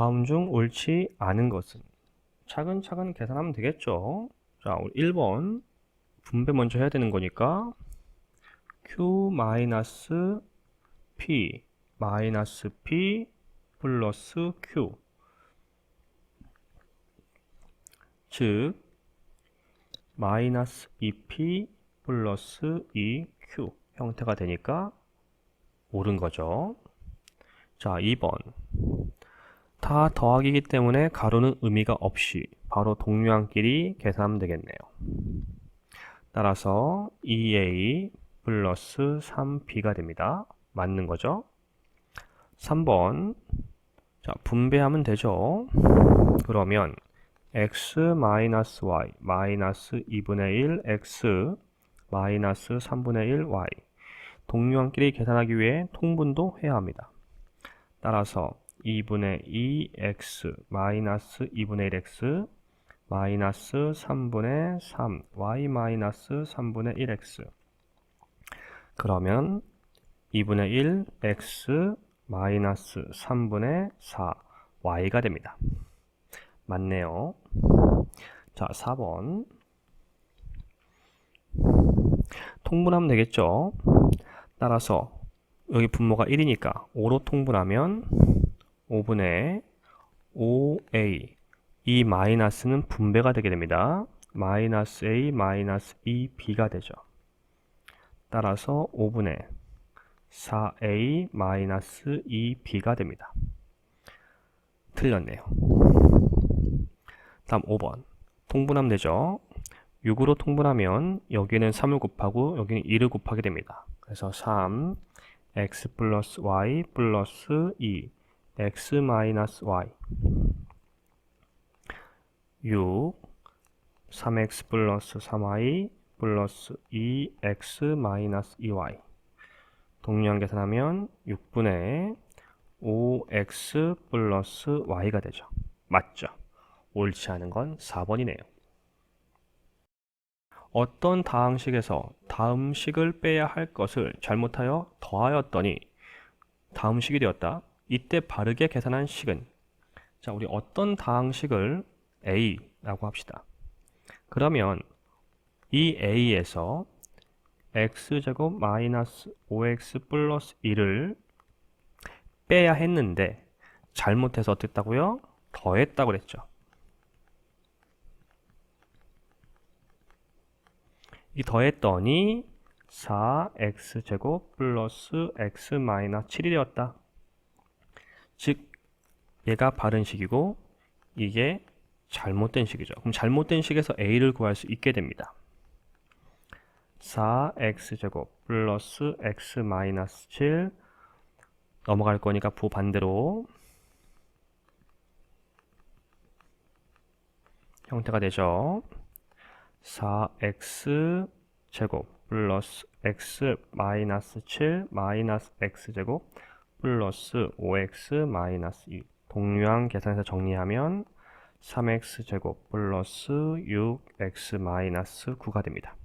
다음 중 옳지 않은 것은 차근차근 계산하면 되겠죠. 자, 우리 1번 분배 먼저 해야 되는 거니까 q 마이너스 p 마이너스 p 플러스 q 즉 마이너스 2p 플러스 2q 형태가 되니까 옳은 거죠. 자, 2번 다 더하기이기 때문에 가로는 의미가 없이 바로 동류항끼리 계산하면 되겠네요. 따라서 2a 플러스 3b가 됩니다. 맞는 거죠? 3번 자 분배하면 되죠. 그러면 x 마이너스 y 마이너스 2분의 1 x 마이너스 3분의 1 y 동류항끼리 계산하기 위해 통분도 해야 합니다. 따라서 2분의 2x 마이너스 2분의 1x 마이너스 3분의 3 y 마이너스 3분의 1x 그러면 2분의 1 x 마이너스 3분의 4 y가 됩니다. 맞네요. 자, 4번 통분하면 되겠죠. 따라서 여기 분모가 1이니까 5로 통분하면 5분의 5a 이 마이너스는 분배가 되게 됩니다. 마이너스 a 마이너스 2b가 되죠. 따라서 5분의 4a 마이너스 2b가 됩니다. 틀렸네요. 다음 5번 통분하면 되죠. 6으로 통분하면 여기는 3을 곱하고 여기는 2를 곱하게 됩니다. 그래서 3 x 플러스 y 플러스 2 x 마이너스 y 6 3x 플러스 3y 플러스 2x 마이너스 2y 동량 계산하면 6분의 5x 플러스 y가 되죠. 맞죠? 옳지 않은 건 4번이네요. 어떤 다항식에서 다음 식을 빼야 할 것을 잘못하여 더하였더니 다음 식이 되었다. 이때 바르게 계산한 식은 자, 우리 어떤 다항식을 a라고 합시다. 그러면 이 a에서 x제곱 마이너스 5x 플러스 1을 빼야 했는데 잘못해서 어땠다고요? 더했다고 그랬죠. 이 더했더니 4x제곱 플러스 x 마이너스 7이 되었다. 즉 얘가 바른 식이고 이게 잘못된 식이죠. 그럼 잘못된 식에서 a를 구할 수 있게 됩니다. 4x제곱 플러스 x 마이너스 7 넘어갈 거니까 부 반대로 형태가 되죠. 4x 제곱 플러스 x 마이너스 7 마이너스 x 제곱 플러스 5x 마이너스 2 동류항 계산해서 정리하면 3x 제곱 플러스 6x 마이너스 9가 됩니다.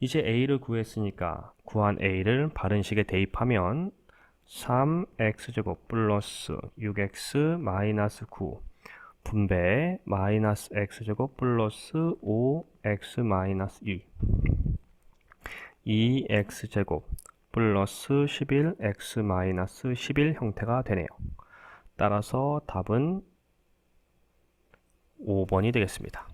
이제 a를 구했으니까 구한 a를 바른 식에 대입하면 3x 제곱 플러스 6x 마이너스 9 분배 마이너스 x제곱 플러스 5x 마이너스 1 2x제곱 플러스 11x 마이너스 11 형태가 되네요. 따라서 답은 5번이 되겠습니다.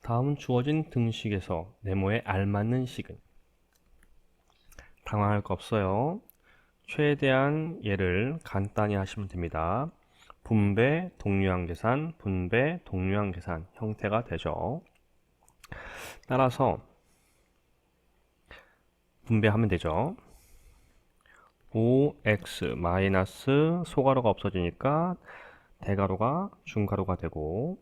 다음 주어진 등식에서 네모에 알맞는 식은 당황할 거 없어요. 최대한 예를 간단히 하시면 됩니다. 분배, 동류항 계산, 분배, 동류항 계산 형태가 되죠. 따라서 분배하면 되죠. 5x 마이너스 소가로가 없어지니까 대가로가 중가로가 되고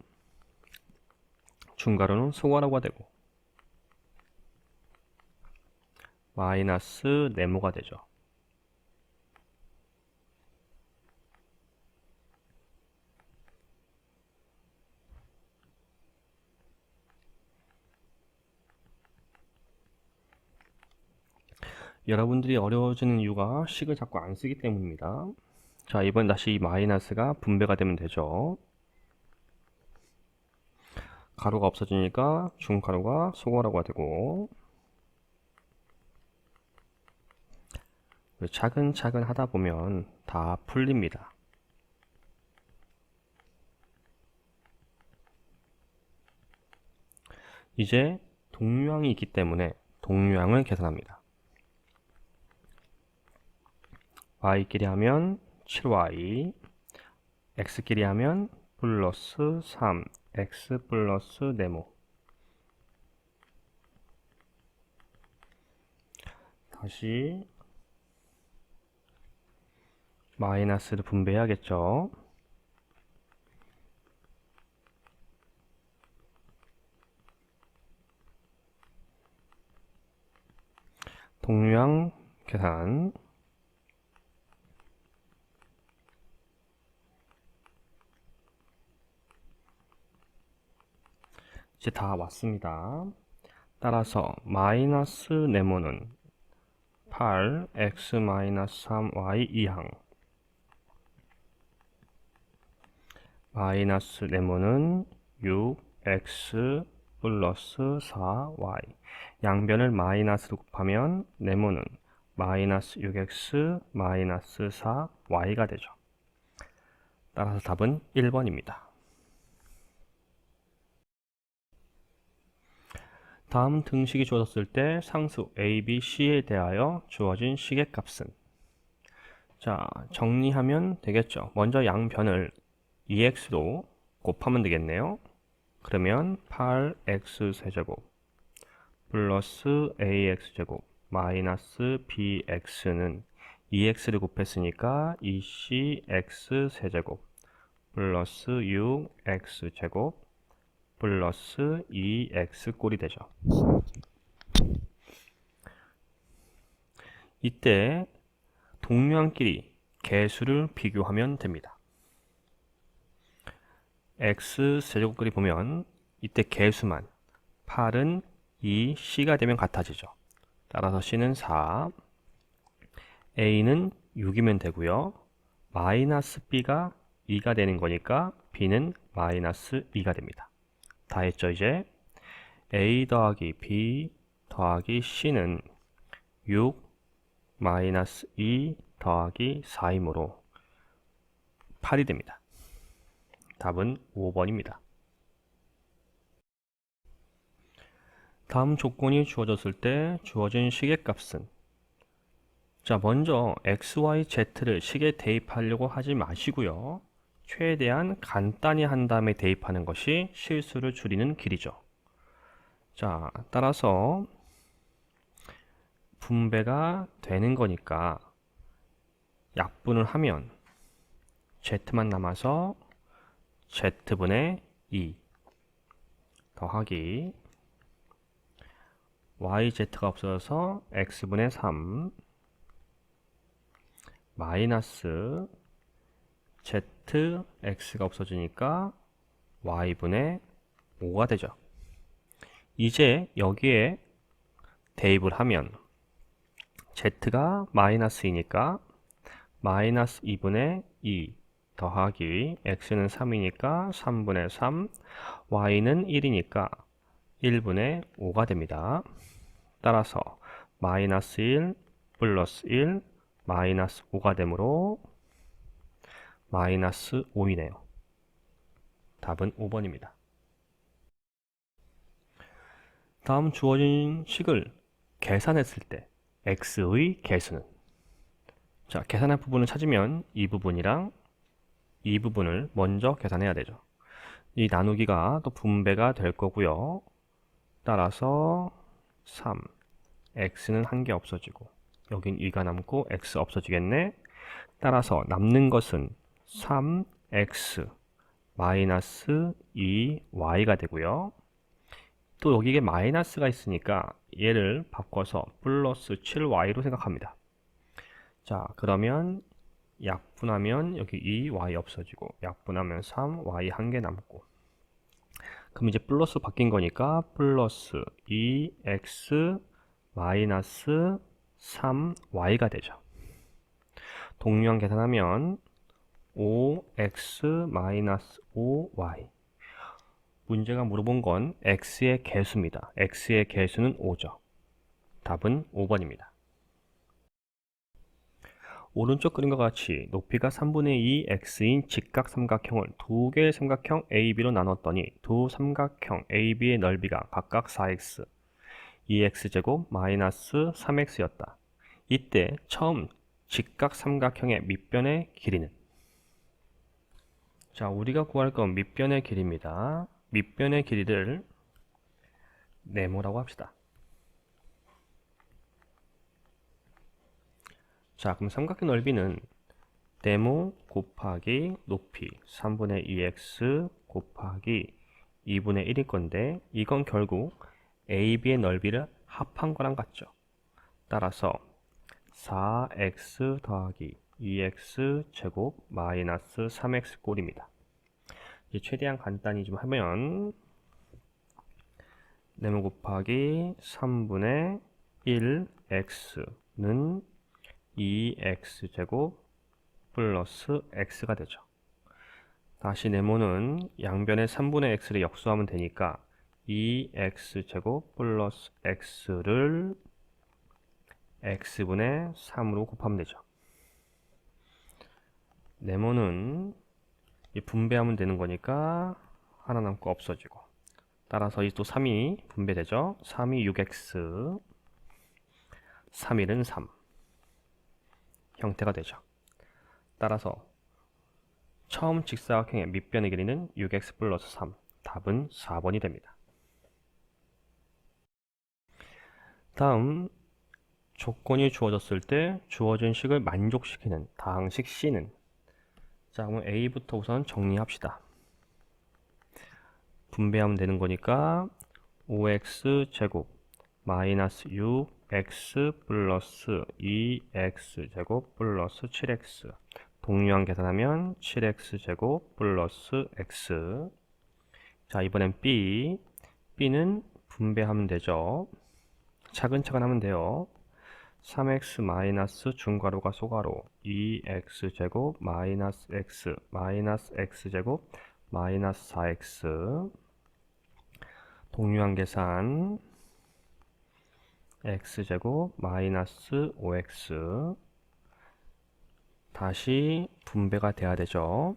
중가로는 소가로가 되고 마이너스 네모가 되죠. 여러분들이 어려워지는 이유가 식을 자꾸 안 쓰기 때문입니다. 자, 이번 다시 이 마이너스가 분배가 되면 되죠. 가로가 없어지니까 중가로가 소가로가 되고 차근차근 하다 보면 다 풀립니다. 이제 동류항이 있기 때문에 동류항을 계산합니다. Y끼리 하면 7y, x끼리 하면 플러스 3, x 플러스 네모. 다시 마이너스를 분배해야겠죠. 동류항 계산 이제 다 왔습니다. 따라서 마이너스 네모는 8 x 마이너스 3 y 2항 마이너스 네모는 6 x 플러스 4y 양변을 마이너스로 곱하면 네모는 마이너스 6x 마이너스 4y가 되죠. 따라서 답은 1번입니다. 다음 등식이 주어졌을 때 상수 a, b, c에 대하여 주어진 식의 값은 자 정리하면 되겠죠. 먼저 양변을 2x로 곱하면 되겠네요. 그러면 8x 세제곱 플러스 ax 제곱 마이너스 bx는 2x를 곱했으니까 2cx 세제곱 플러스 6x 제곱 플러스 2x 꼴이 되죠. 이때 동류항끼리 개수를 비교하면 됩니다. x 세제곱끼리 보면 이때 개수만 8은 2, c가 되면 같아지죠. 따라서 c는 4, a는 6이면 되고요. 마이너스 b가 2가 되는 거니까 b는 마이너스 2가 됩니다. 다 했죠 이제 a 더하기 b 더하기 c는 6 마이너스 2 더하기 4이므로 8이 됩니다. 답은 5번입니다. 다음 조건이 주어졌을 때 주어진 시계값은 자 먼저 xyz를 식에 대입하려고 하지 마시고요. 최대한 간단히 한 다음에 대입하는 것이 실수를 줄이는 길이죠. 자 따라서 분배가 되는 거니까 약분을 하면 z만 남아서 z분의 2 더하기 yz가 없어져서 x분의 3 마이너스 zx가 없어지니까 y분의 5가 되죠. 이제 여기에 대입을 하면 z가 마이너스 2니까 마이너스 2분의 2 더하기 x는 3이니까 3분의 3 y는 1이니까 1분의 5가 됩니다. 따라서 마이너스 1 플러스 1 마이너스 5가 되므로 마이너스 5이네요. 답은 5번입니다. 다음 주어진 식을 계산했을 때 x의 개수는 자 계산할 부분을 찾으면 이 부분이랑 이 부분을 먼저 계산해야 되죠. 이 나누기가 또 분배가 될 거고요. 따라서 3 x는 한 개 없어지고 여긴 2가 남고 x 없어지겠네. 따라서 남는 것은 3x 마이너스 2y가 되고요. 또 여기에 마이너스가 있으니까 얘를 바꿔서 플러스 7y로 생각합니다. 자 그러면 약분하면 여기 2y 없어지고 약분하면 3y 한 개 남고 그럼 이제 플러스 바뀐 거니까 플러스 2x 마이너스 3y가 되죠. 동류항 계산하면 5x-5y 문제가 물어본 건 x의 개수입니다. x의 개수는 5죠. 답은 5번입니다. 오른쪽 그림과 같이 높이가 3분의 2 x인 직각 삼각형을 두 개의 삼각형 AB로 나눴더니 두 삼각형 AB의 넓이가 각각 4x, 2x제곱 마이너스 3x였다. 이때 처음 직각 삼각형의 밑변의 길이는 자, 우리가 구할 건 밑변의 길이입니다. 밑변의 길이를 네모라고 합시다. 자, 그럼 삼각형 넓이는 네모 곱하기 높이 3분의 2x 곱하기 2분의 1일 건데 이건 결국 AB의 넓이를 합한 거랑 같죠. 따라서 4x 더하기 2x 제곱 마이너스 3x 꼴입니다. 이제 최대한 간단히 좀 하면 네모 곱하기 3분의 1x는 2x 제곱 플러스 x가 되죠. 다시 네모는 양변의 3분의 x를 역수하면 되니까 2x 제곱 플러스 x를 x분의 3으로 곱하면 되죠. 네모는 분배하면 되는 거니까 하나 남고 없어지고 따라서 이 또 3이 분배되죠. 3이 6x 3일은 3 형태가 되죠. 따라서 처음 직사각형의 밑변의 길이는 6x 플러스 3 답은 4번이 됩니다. 다음 조건이 주어졌을 때 주어진 식을 만족시키는 다항식 C는 자 그럼 A부터 우선 정리합시다. 분배하면 되는 거니까 5x 제곱 마이너스 6x 플러스 2x 제곱 플러스 7x 동류항 계산하면 7x 제곱 플러스 x. 자 이번엔 b. B는 분배하면 되죠. 차근차근 하면 돼요 3x 마이너스 중괄호가 소괄호 2x 제곱 마이너스 x 마이너스 x 제곱 마이너스 4x 동류항 계산. x제곱 마이너스 5x 다시 분배가 돼야 되죠.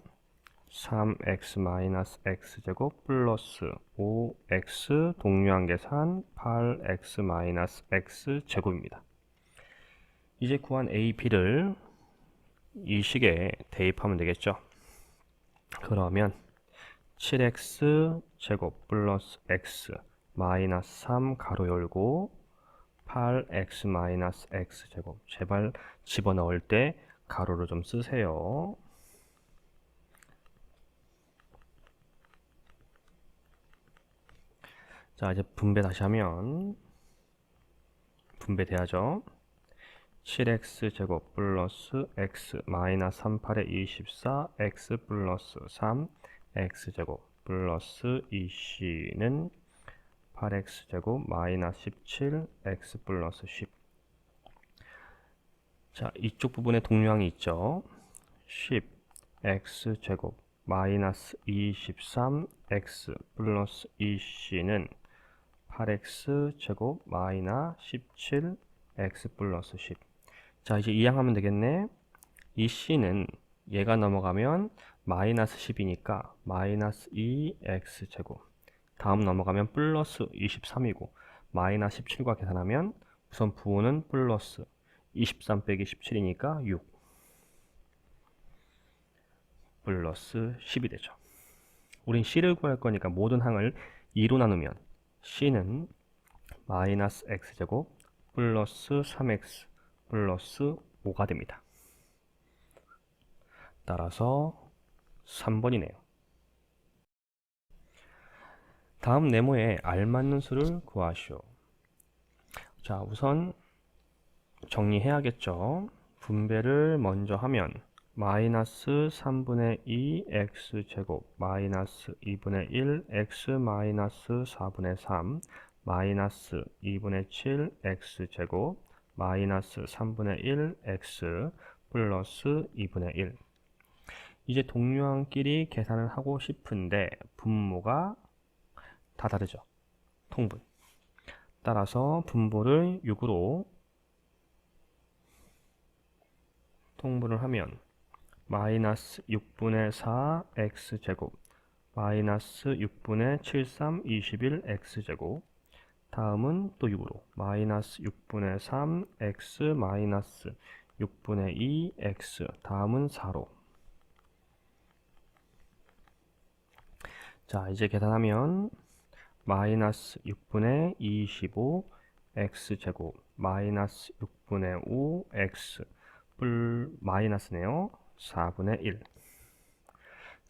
3x 마이너스 x제곱 플러스 5x 동류항 계산 8x 마이너스 x제곱입니다 이제 구한 a, b를 이 식에 대입하면 되겠죠? 그러면 7x 제곱 플러스 x 마이너스 3 가로 열고 8x 마이너스 x 제곱 제발 집어넣을 때 가로를 좀 쓰세요. 자 이제 분배 다시 하면 분배돼야죠 7x 제곱 플러스 x 마이너스 38에 24 x 플러스 3 x 제곱 플러스 2c는 8x 제곱 마이너스 17 x 플러스 10 자, 이쪽 부분에 동류항이 있죠. 10 x 제곱 마이너스 23 x 플러스 2c는 8x 제곱 마이너스 17 x 플러스 10 자, 이제 이항하면 되겠네. 이 c는 얘가 넘어가면 마이너스 10이니까 마이너스 2x 제곱 다음 넘어가면 플러스 23이고 마이너스 17과 계산하면 우선 부호는 플러스 23 빼기 17이니까 6 플러스 10이 되죠. 우린 C를 구할 거니까 모든 항을 2로 나누면 C는 마이너스 X제곱 플러스 3X 플러스 5가 됩니다. 따라서 3번이네요. 다음 네모에 알맞는 수를 구하시오. 자, 우선 정리해야겠죠. 분배를 먼저 하면 마이너스 3분의 2 x제곱 마이너스 2분의 1 x 마이너스 4분의 3 마이너스 2분의 7 x제곱 마이너스 3분의 1 x 플러스 2분의 1 이제 동류항끼리 계산을 하고 싶은데 분모가 다 다르죠. 통분. 따라서 분모를 6으로 통분을 하면 마이너스 6분의 4 x제곱 마이너스 6분의 73 21 x제곱 다음은 또 6으로. 마이너스 6분의 3 x 마이너스 6분의 2 x 다음은 4로. 자 이제 계산하면 마이너스 6분의 25 x제곱 마이너스 6분의 5 x 뿔 마이너스네요. 4분의 1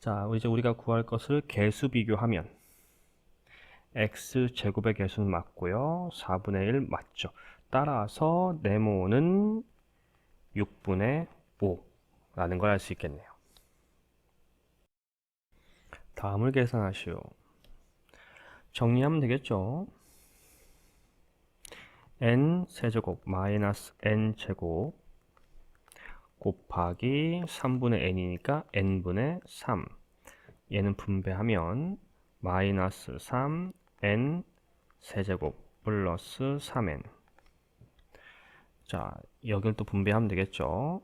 자, 이제 우리가 구할 것을 개수 비교하면 x 제곱의 개수는 맞고요. 4분의 1 맞죠. 따라서 네모는 6분의 5라는 걸 알 수 있겠네요. 다음을 계산하시오. 정리하면 되겠죠. n 세제곱 마이너스 n 제곱 곱하기 3분의 n이니까 n분의 3 얘는 분배하면 마이너스 3n 세제곱 플러스 3n 자 여기를 또 분배하면 되겠죠?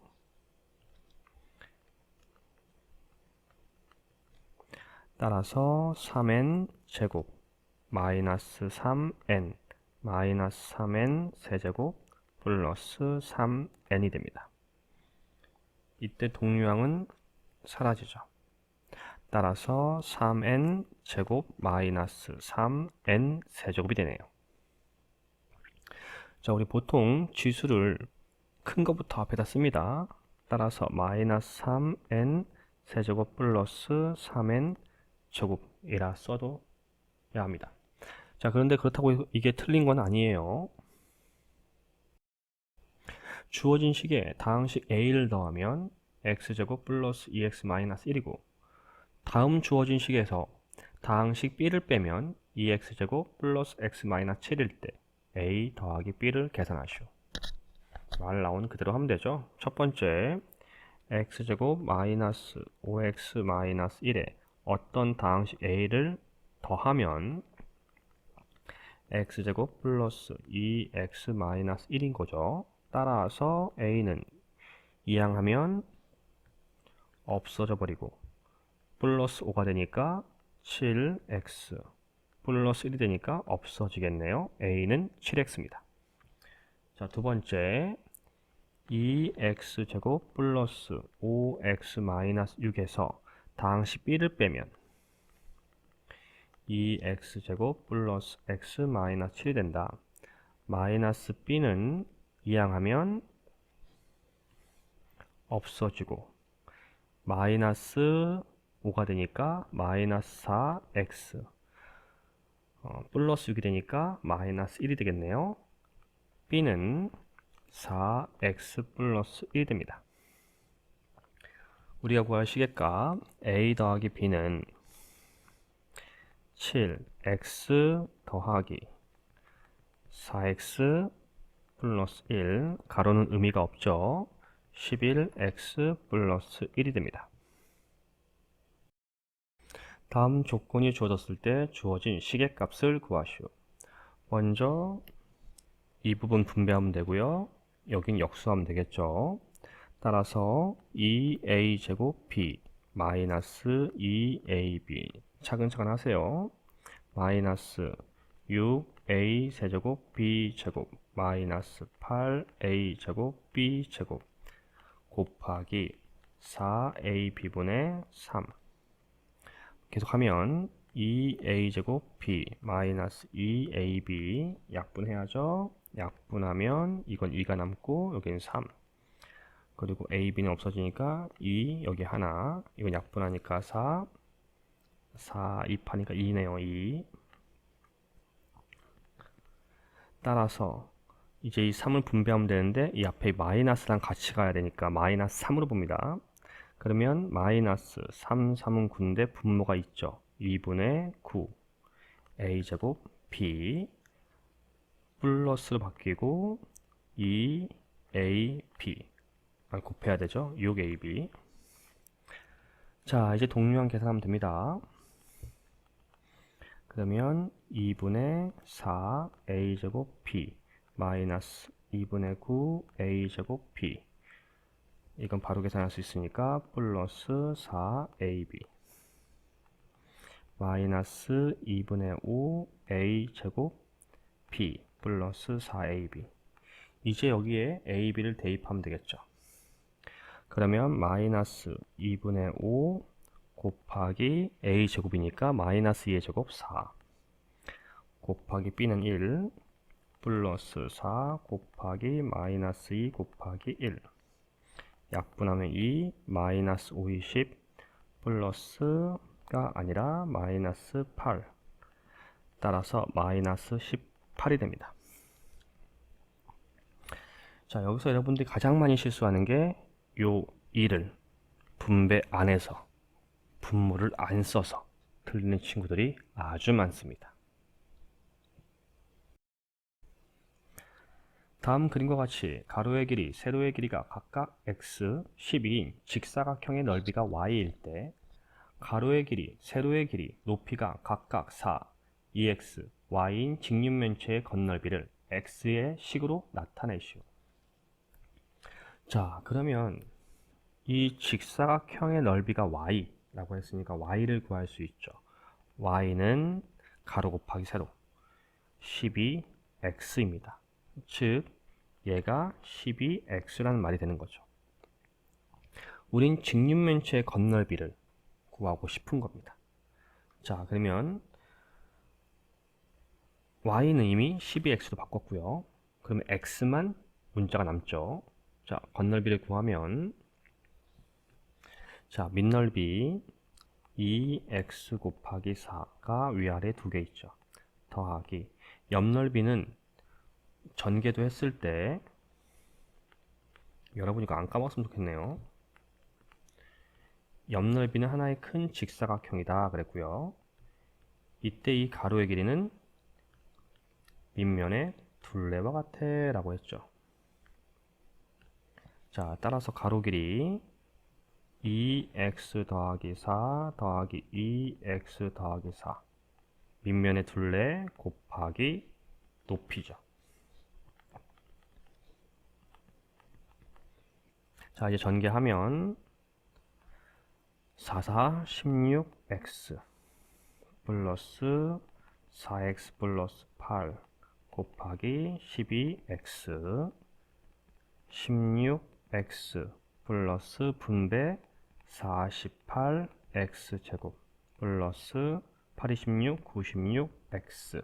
따라서 3n 제곱 마이너스 3n 마이너스 3n 세제곱 플러스 3n이 됩니다. 이때 동류항은 사라지죠. 따라서 3n 제곱 마이너스 3n 세제곱이 되네요. 자, 우리 보통 지수를 큰 것부터 앞에다 씁니다. 따라서 마이너스 3n 세제곱 플러스 3n 제곱이라 써도 야 합니다. 자, 그런데 그렇다고 이게 틀린 건 아니에요. 주어진 식에 다항식 a를 더하면 x제곱 플러스 2x 마이너스 1이고 다음 주어진 식에서 다항식 b를 빼면 2x제곱 플러스 x 마이너스 7일 때 a 더하기 b를 계산하시오. 말 나온 그대로 하면 되죠. 첫 번째 x제곱 마이너스 5x 마이너스 1에 어떤 다항식 a를 더하면 x제곱 플러스 2x 마이너스 1인 거죠. 따라서 a는 이항하면 없어져 버리고 플러스 5가 되니까 7x 플러스 1이 되니까 없어지겠네요. a는 7x입니다. 자, 두 번째 2x제곱 플러스 5x 마이너스 6에서 다항식 b를 빼면 2x제곱 플러스 x 마이너스 7이 된다. 마이너스 b는 이항하면 없어지고 마이너스 5가 되니까 마이너스 4x 어, 플러스 6이 되니까 마이너스 1이 되겠네요. b는 4x 플러스 1이 됩니다. 우리가 구할 시계값 a 더하기 b는 7x 더하기 4x 플러스 1 가로는 의미가 없죠. 11x 플러스 1이 됩니다. 다음 조건이 주어졌을 때 주어진 시계값을 구하시오. 먼저 이 부분 분배하면 되고요. 여긴 역수하면 되겠죠. 따라서 2a제곱 b 마이너스 2ab 차근차근 하세요. 마이너스 6a 세제곱 b 제곱 마이너스 8a 제곱 b 제곱 곱하기 4ab분의 3 계속하면 2a제곱 b 마이너스 2ab 약분해야죠. 약분하면 이건 2가 남고 여기는 3 그리고 ab는 없어지니까 2 여기 하나 이건 약분하니까 4 4 2파니까 2네요 2 따라서 이제 이 3을 분배하면 되는데 이 앞에 마이너스랑 같이 가야 되니까 마이너스 3으로 봅니다. 그러면 마이너스 3, 3은 9인데 분모가 있죠. 2분의 9 a제곱 b 플러스로 바뀌고 2ab 아, 곱해야 되죠? 6ab 자 이제 동류항 계산하면 됩니다. 그러면 2분의 4 a제곱 b 마이너스 2분의 9 a제곱 b 이건 바로 계산할 수 있으니까 플러스 4ab 마이너스 2분의 5 a제곱 b 플러스 4ab 이제 여기에 ab를 대입하면 되겠죠. 그러면 마이너스 2분의 5 곱하기 a제곱이니까 마이너스 2의 제곱 4 곱하기 b는 1 플러스 4 곱하기 마이너스 2 곱하기 1 약분하면 2 마이너스 5, 20 플러스가 아니라 마이너스 8 따라서 마이너스 18이 됩니다. 자 여기서 여러분들이 가장 많이 실수하는 게요 2를 분배 안에서 분모를 안 써서 틀리는 친구들이 아주 많습니다. 다음 그림과 같이 가로의 길이, 세로의 길이가 각각 x 12인 직사각형의 넓이가 y일 때 가로의 길이, 세로의 길이, 높이가 각각 4, 2x, y인 직육면체의 건널비를 x의 식으로 나타내시오. 자, 그러면 이 직사각형의 넓이가 y라고 했으니까 y를 구할 수 있죠. y는 가로 곱하기 세로 12x입니다. 즉 얘가 12x라는 말이 되는 거죠. 우린 직육면체의 건널비를 구하고 싶은 겁니다. 자, 그러면 y는 이미 12x로 바꿨고요. 그러면 x만 문자가 남죠. 자, 건널비를 구하면 자, 밑넓이 2x 곱하기 4가 위아래 두 개 있죠. 더하기 옆넓이는 전개도 했을 때 여러분이 이거 안 까먹었으면 좋겠네요. 옆넓이는 하나의 큰 직사각형이다 그랬고요. 이때 이 가로의 길이는 밑면의 둘레와 같아 라고 했죠. 자, 따라서 가로 길이 2x 더하기 4 더하기 2x 더하기 4 밑면의 둘레 곱하기 높이죠. 자, 이제 전개하면 4, 4, 16x 플러스 4x 플러스 8 곱하기 12x 16x 플러스 분배 48x 제곱 플러스 8, 26, 96x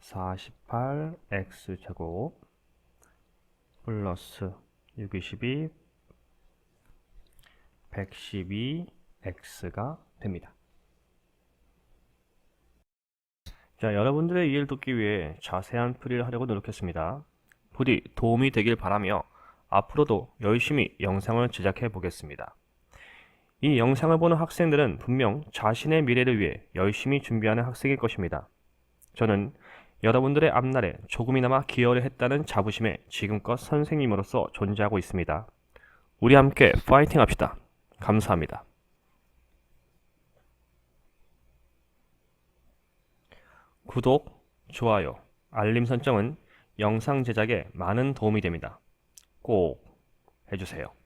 48x 제곱 플러스 6, 22 112x가 됩니다. 자, 여러분들의 이해를 돕기 위해 자세한 풀이를 하려고 노력했습니다. 부디 도움이 되길 바라며 앞으로도 열심히 영상을 제작해 보겠습니다. 이 영상을 보는 학생들은 분명 자신의 미래를 위해 열심히 준비하는 학생일 것입니다. 저는 여러분들의 앞날에 조금이나마 기여를 했다는 자부심에 지금껏 선생님으로서 존재하고 있습니다. 우리 함께 파이팅 합시다. 감사합니다. 구독, 좋아요, 알림 설정은 영상 제작에 많은 도움이 됩니다. 꼭 해주세요.